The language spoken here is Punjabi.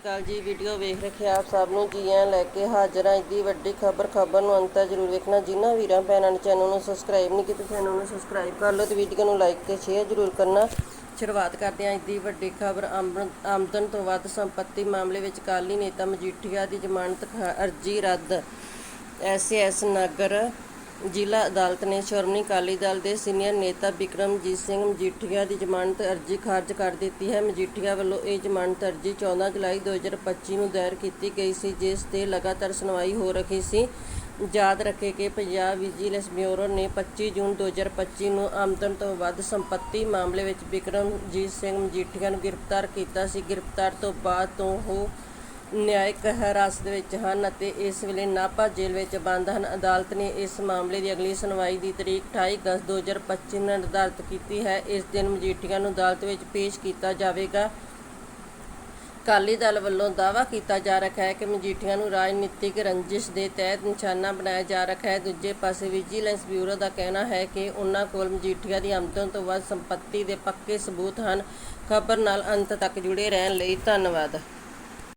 ਕਾਲ ਜੀ, ਵੀਡੀਓ ਵੇਖ ਰੱਖਿਆ ਆਪ ਸਭ ਨੂੰ ਜੀ ਆਇਆਂ ਲੈ ਕੇ ਹਾਜ਼ਰ ਹਾਂ। ਇੱਡੀ ਵੱਡੀ ਖਬਰ ਖਬਰ ਨੂੰ ਅੰਤ ਤੱਕ ਜ਼ਰੂਰ ਵੇਖਣਾ। ਜਿਨ੍ਹਾਂ ਵੀਰਾਂ, ਭੈਣਾਂ ਨੇ ਚੈਨਲ ਨੂੰ ਸਬਸਕ੍ਰਾਈਬ ਨਹੀਂ ਕੀਤਾ ਚੈਨਲ ਨੂੰ ਸਬਸਕ੍ਰਾਈਬ ਕਰ ਲਓ ਤੇ ਵੀਡੀਓ ਨੂੰ ਲਾਈਕ ਤੇ ਸ਼ੇਅਰ ਜ਼ਰੂਰ ਕਰਨਾ। ਸ਼ੁਰੂਆਤ ਕਰਦੇ ਹਾਂ ਇੱਡੀ ਵੱਡੀ ਖਬਰ। ਆਮਦਨ ਤੋਂ ਵੱਧ ਸੰਪਤੀ ਮਾਮਲੇ ਵਿੱਚ ਕਾਲੀ ਨੇਤਾ ਮਜੀਠੀਆ ਦੀ ਜ਼ਮਾਨਤ ਅਰਜੀ ਰੱਦ। ਐਸਐਸ ਨਗਰ ਜ਼ਿਲ੍ਹਾ ਅਦਾਲਤ ਨੇ ਸ਼੍ਰੋਮਣੀ ਅਕਾਲੀ ਦਲ ਦੇ ਸੀਨੀਅਰ ਨੇਤਾ ਬਿਕਰਮਜੀਤ ਸਿੰਘ ਮਜੀਠੀਆ ਦੀ ਜ਼ਮਾਨਤ ਅਰਜੀ ਖਾਰਜ ਕਰ ਦਿੱਤੀ ਹੈ। ਮਜੀਠੀਆ ਵੱਲੋਂ ਇਹ ਜ਼ਮਾਨਤ ਅਰਜੀ 14 ਜੁਲਾਈ 2025 ਨੂੰ ਦਾਇਰ ਕੀਤੀ ਗਈ ਸੀ, ਜਿਸ ਤੇ ਲਗਾਤਾਰ ਸੁਣਵਾਈ ਹੋ ਰਹੀ ਸੀ। ਯਾਦ ਰੱਖੇ ਕਿ ਪੰਜਾਬ ਵਿਜੀਲੈਂਸ ਬਿਊਰੋ ਨੇ 25 ਜੂਨ 2025 ਨੂੰ ਆਮਦਨ ਤੋਂ ਵੱਧ ਸੰਪਤੀ ਮਾਮਲੇ ਵਿੱਚ ਬਿਕਰਮਜੀਤ ਸਿੰਘ ਮਜੀਠੀਆ ਨੂੰ ਗ੍ਰਿਫਤਾਰ ਕੀਤਾ ਸੀ। ਗ੍ਰਿਫਤਾਰ ਤੋਂ ਬਾਅਦ ਤੋਂ ਉਹ ਨਿਆਇਕ ਹਿਰਾਸਤ ਵਿੱਚ ਹਨ ਅਤੇ ਇਸ ਵੇਲੇ ਨਾਭਾ ਜੇਲ੍ਹ ਵਿੱਚ ਬੰਦ ਹਨ। ਅਦਾਲਤ ਨੇ ਇਸ ਮਾਮਲੇ ਦੀ ਅਗਲੀ ਸੁਣਵਾਈ ਦੀ ਤਰੀਕ 28 ਅਗਸਤ 2025 ਨੂੰ ਨਿਰਧਾਰਤ ਕੀਤੀ ਹੈ। ਇਸ ਦਿਨ ਮਜੀਠੀਆ ਨੂੰ ਅਦਾਲਤ ਵਿੱਚ ਪੇਸ਼ ਕੀਤਾ ਜਾਵੇਗਾ। ਅਕਾਲੀ ਦਲ ਵੱਲੋਂ ਦਾਅਵਾ ਕੀਤਾ ਜਾ ਰਿਹਾ ਹੈ ਕਿ ਮਜੀਠੀਆ ਨੂੰ ਰਾਜਨੀਤਿਕ ਰੰਜਿਸ਼ ਦੇ ਤਹਿਤ ਨਿਸ਼ਾਨਾ ਬਣਾਇਆ ਜਾ ਰਿਹਾ ਹੈ। ਦੂਜੇ ਪਾਸੇ ਵਿਜੀਲੈਂਸ ਬਿਊਰੋ ਦਾ ਕਹਿਣਾ ਹੈ ਕਿ ਉਹਨਾਂ ਕੋਲ ਮਜੀਠੀਆ ਦੀ ਆਮਦਨ ਤੋਂ ਵੱਧ ਸੰਪਤੀ ਦੇ ਪੱਕੇ ਸਬੂਤ ਹਨ। ਖਬਰ ਨਾਲ ਅੰਤ ਤੱਕ ਜੁੜੇ ਰਹਿਣ ਲਈ ਧੰਨਵਾਦ।